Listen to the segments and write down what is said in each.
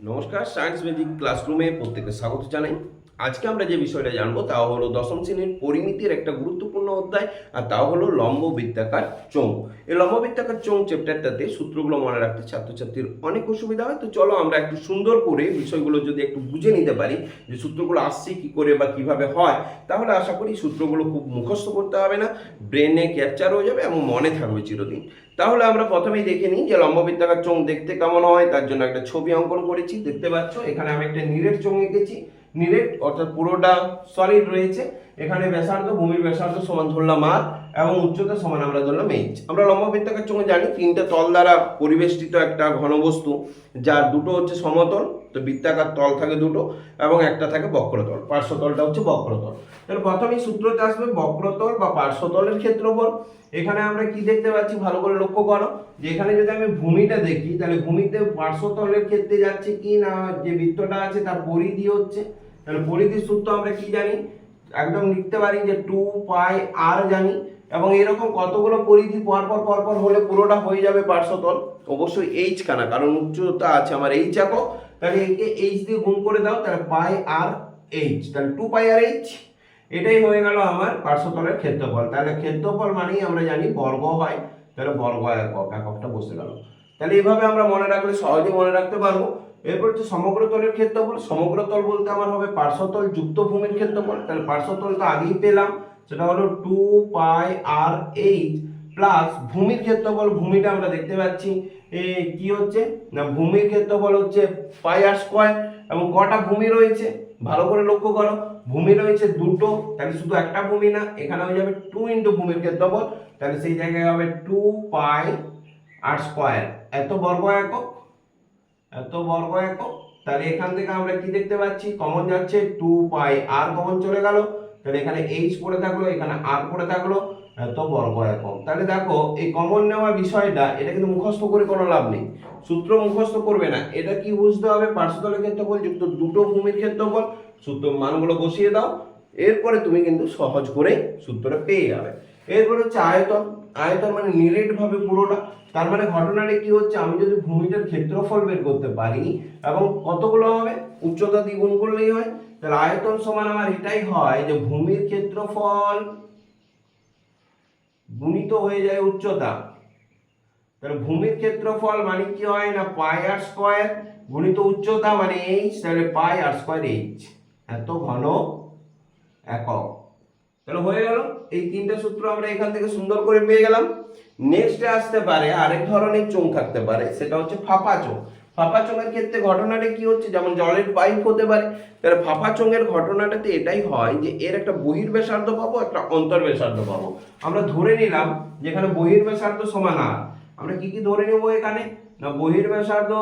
নমস্কার science magic ক্লাসরুমে প্রত্যেকে স্বাগত জানাই। আজকে আমরা যে বিষয়টা জানব, তা হলো দশম শ্রেণির পরিমিতির একটা গুরুত্বপূর্ণ অধ্যায়, আর তা হলো লম্ব বৃত্তাকার চোঙ। এই লম্ব বৃত্তাকার চোঙ চ্যাপ্টারটাতে সূত্রগুলো মনে রাখতে ছাত্রছাত্রীর অনেক অসুবিধা হয়। তো চলো আমরা একটু সুন্দর করে বিষয়গুলো যদি একটু বুঝে নিতে পারি, যে সূত্রগুলো আসছে কি করে বা কীভাবে হয়, তাহলে আশা করি সূত্রগুলো খুব মুখস্থ করতে হবে না, ব্রেনে ক্যাপচার হয়ে যাবে এবং মনে থাকবে চিরদিন। তাহলে আমরা প্রথমেই দেখে নিই যে লম্ব বৃত্তাকার চোঙ দেখতে কেমন হয়, তার জন্য একটা ছবি অঙ্কন করেছি। দেখতে পাচ্ছ, এখানে আমি একটা নিরেট চোঙ এঁকেছি। নিরেট, অর্থাৎ পুরোটা সলিড রয়েছে। এখানে ব্যাসার্ধ, ভূমির ব্যাসার্ধ সমান ধরলাম আর এবং উচ্চতা সমান আমরা ধরলাম এইচ আমরা লম্ব বৃত্তাকার চোঙে জানি, তিনটে তল দ্বারা পরিবেষ্টিত একটা ঘনবস্তু যার দুটো হচ্ছে সমতল, তো বৃত্তাকার তল থাকে দুটো এবং একটা থাকে বক্রতল, পার্শ্বতলটা হচ্ছে বক্রতল। তাহলে প্রথমেই সূত্রতে আসবে বক্রতল বা পার্শ্বতলের ক্ষেত্রফল। এখানে আমরা কি দেখতে পাচ্ছি? ভালো করে লক্ষ্য করো, যে এখানে যদি আমি ভূমিটা দেখি, তাহলে ভূমিতে পার্শ্বতলের ক্ষেত্রে যাচ্ছে কি না, যে বৃত্তটা আছে তার পরিধি হচ্ছে তাহলে পরিধির সূত্র আমরা কি জানি? একদম লিখতে পারি যে টু পাই আর জানি। এবং এরকম কতগুলো পরিধি পরপর পরপর হলে পুরোটা হয়ে যাবে পার্শ্বতল? অবশ্যই এইচ কানা, কারণ উচ্চতা আছে আমার এইচ একক। তাহলে একে এইচ দিয়ে গুণ করে দাও, তাহলে পাই আর এইচ তাহলে টু পাই আর এইচ এটাই হয়ে গেল আমার পার্শ্বতলের ক্ষেত্রফল। তাহলে ক্ষেত্রফল মানেই আমরা জানি বর্গ হয়। তাহলে বর্গ একক, এককটা বসে গেল। তাহলে এইভাবে আমরা মনে রাখলে সহজে মনে রাখতে পারব। এরপর হচ্ছে সমগ্রতলের ক্ষেত্রফল সমগ্রতল বলতে আমার হবে পার্শ্বতল যুক্ত ভূমির ক্ষেত্রফল। তাহলে পার্শ্বতল তো আগেই পেলাম, সেটা হলো two pi r h plus ভূমির ক্ষেত্রফল, ভূমিটা আমরা দেখতে পাচ্ছি। কি হচ্ছে? না, ভূমির ক্ষেত্রফল হচ্ছে পাই আর স্কোয়ার এবং কটা ভূমি রয়েছে? ভালো করে লক্ষ্য করো, ভূমি রয়েছে দুটো, তাহলে শুধু একটা ভূমি না, এখানে হয়ে যাবে টু ইন্টু ভূমির ক্ষেত্রফল, তাহলে সেই জায়গায় হবে টু পাই আর স্কোয়ার এত বর্গ একক এত বর্গ একক? তাহলে এখান থেকে আমরা কি দেখতে পাচ্ছি? কমন যাচ্ছে টু পাই আর কমন চলে গেল। তাহলে এখানে এইচ পড়ে থাকল, এখানে আর পড়ে থাকল। এত বর্গ একক। তাহলে দেখো, এই কমন নেওয়া বিষয়টা, এটা কিন্তু মুখস্থ করে কোনো লাভ নেই। সূত্র মুখস্থ করবে না। এটা কি বুঝতে হবে? পার্শ্বতলের ক্ষেত্রফল যুক্ত দুটো ভূমির ক্ষেত্রফল। সূত্র মানগুলো বসিয়ে দাও। এরপরে তুমি কিন্তু সহজ করে সূত্রটা পেয়ে যাবে। এরপর হচ্ছে আয়তন। আয়তন মানে নিরেট ভাবে পুরোটা। তার মানে ঘটনাটা কি হচ্ছে? আমি যদি ভূমিটার ক্ষেত্রফল বের করতে পারি এবং কতগুলো হবে? উচ্চতা দ্বিগুণ করলেই হয়। তাহলে আয়তন সমান আমার এটাই হয় যে ভূমির ক্ষেত্রফল গুণিত হয়ে যায় উচ্চতা। তাহলে ভূমির ক্ষেত্রফল মানে কি হয় না? পাই আর স্কোয়ার গুণিত উচ্চতা মানে এইচ, তাহলে পাই আর স্কোয়ার এইচ। এত ঘন একক। তাহলে হয়ে গেল। এই তিনটা সূত্র আমরা এখান থেকে সুন্দর করে পেয়ে গেলাম। নেক্সটে আসতে পারে আরেক ধরনের চোঙ থাকতে পারে, সেটা হচ্ছে ফাঁপা চোঙ। ফাঁপা চোঙের ক্ষেত্রে ঘটনাটা কি হচ্ছে? যেমন জলের পাইপ হতে পারে। তাহলে ফাঁপা চোঙের ঘটনাটাতে এটাই হয় যে এর একটা বহির ব্যাসার্ধ পাবো, একটা অন্তর ব্যাসার্ধ পাবো। আমরা ধরে নিলাম যেখানে বহির ব্যাসার্ধ সমান আর আমরা কি কি ধরে নেব এখানে? না বহির ব্যাসার্ধ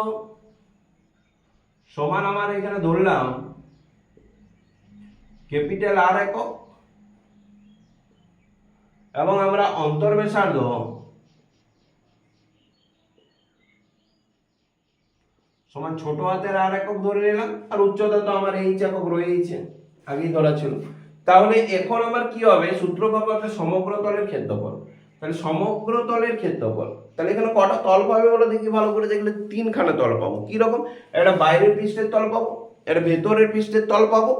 সমান আমার এখানে ধরলাম। ক্যাপিটাল আর একক এবং আমরা অন্তর ব্যাসার্ধ সমান ছোট হাতের আর একক ধরে নিলাম, আর উচ্চতা তো আমার এই একক রয়েছে আগেই ধরা ছিল। তাহলে এখন আমার কি হবে? সূত্র পাবো একটা সমগ্র তলের ক্ষেত্রফল। তাহলে সমগ্র তলের ক্ষেত্রফল। তাহলে এখানে কটা তল পাবে বলো দেখি, ভালো করে দেখলে তিনখানা তল পাবো। কি রকম একটা বাইরের পৃষ্ঠের তল পাবো একটা ভেতরের পৃষ্ঠের তল পাবো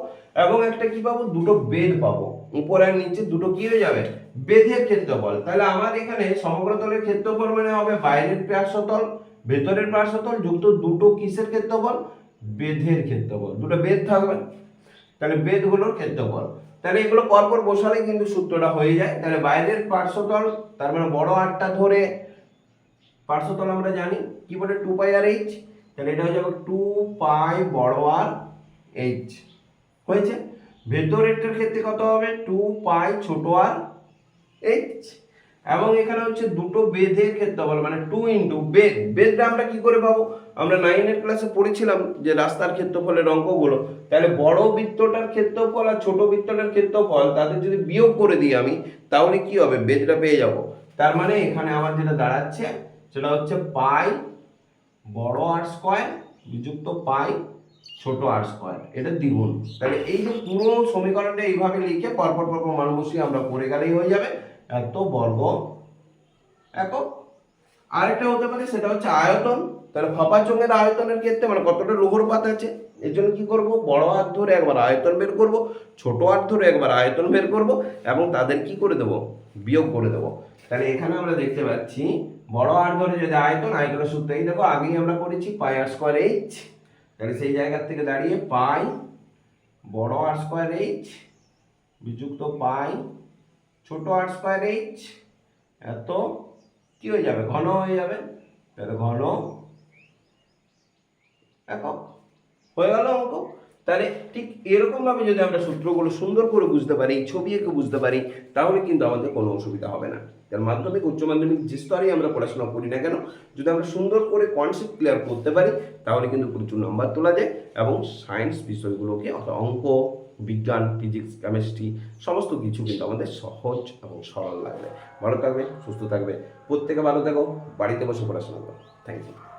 এবং একটা কি পাবো? দুটো বেদ পাবো। উপর আর নিচে দুটো কি হয়ে যাবে? বেধের ক্ষেত্রফল। তাহলে আমার এখানে সমগ্র তলের ক্ষেত্রফল মানে হবে বাইরের পার্শ্বতল, ভেতরের পার্শ্বতল যুক্ত দুটো কিসের ক্ষেত্রফল? বেধের ক্ষেত্রফল। দুটো বেদ থাকবে। তাহলে বেদগুলোর ক্ষেত্রফল। তাহলে এগুলো পরপর বসালে কিন্তু সূত্রটা হয়ে যায়। তাহলে বাইরের পার্শ্বতল, তার মানে বড় আটটা ধরে পার্শ্বতল আমরা জানি, কি বলে? টু পাই আর এইচ তাহলে এটা হয়ে যাবে টু পাই বড় আর এইচ হয়েছে? ভেতরেরটার ক্ষেত্রে কত হবে? টু পাই ছোট আর এইচ এবং এখানে হচ্ছে দুটো বেধের ক্ষেত্রফল মানে টু ইন্টু বেদ বেদটা আমরা কি করে পাবো? আমরা নাইনের ক্লাসে পড়েছিলাম যে রাস্তার ক্ষেত্রফলের অঙ্কগুলো। তাহলে বড় বৃত্তটার ক্ষেত্রফল আর ছোট বৃত্তটার ক্ষেত্রফল, তাদের যদি বিয়োগ করে দিই আমি, তাহলে কি হবে? বেদটা পেয়ে যাব। তার মানে এখানে আমার যেটা দাঁড়াচ্ছে, সেটা হচ্ছে পাই বড় আর স্কোয়ার বিযুক্ত পাই ছোট আর স্কোয়ার। এটা দ্বিগুণ। তাহলে এই যে পুরো সমীকরণটা এইভাবে লিখে পরপর পরপর মান বসিয়ে আমরা পড়ে গেলেই হয়ে যাবে। এত বর্গ। একক আরেকটা হতে পারে, সেটা হচ্ছে আয়তন। তাহলে ফাঁপা চোঙের আয়তনের ক্ষেত্রে মানে কতটা লোহর পাত আছে? এর জন্য কি করব? বড় হাত ধরে একবার আয়তন বের করব, ছোট হাত ধরে একবার আয়তন বের করব এবং তাদের কি করে দেব? বিয়োগ করে দেব। তাহলে এখানে আমরা দেখতে পাচ্ছি, বড় হাত ধরে যদি আয়তন, আয়তনের সূত্র এই দেখো, আগেই আমরা করেছি পাই আর স্কোয়ার এইচ। তাহলে সেই জায়গা থেকে দাঁড়িয়ে পাই বড় আর স্কোয়ার এইচ বিযুক্ত পাই ছোট আর স্কোয়ার এইচ। এত কি হয়ে যাবে? ঘন হয়ে যাবে। তাহলে ঘন একক। হয়ে গেল অঙ্ক তাহলে ঠিক এরকম ভাবে যদি আমরা সূত্রগুলো সুন্দর করে বুঝতে পারি ছবি এঁকে বুঝতে পারি, তাহলে কিন্তু আমাদের কোনো অসুবিধা হবে না। তার মাধ্যমিক, উচ্চ মাধ্যমিক যে স্তরেই আমরা পড়াশোনা করি না কেন, যদি আমরা সুন্দর করে কনসেপ্ট ক্লিয়ার করতে পারি, তাহলে কিন্তু প্রচুর নাম্বার তোলা যায় এবং সায়েন্স বিষয়গুলোকে, অর্থাৎ অঙ্ক, বিজ্ঞান ফিজিক্স কেমিস্ট্রি সমস্ত কিছু কিন্তু আমাদের সহজ এবং সরল লাগবে। ভালো থাকবে, সুস্থ থাকবে। প্রত্যেকে ভালো থাকো, বাড়িতে বসে পড়াশোনা করো। Thank you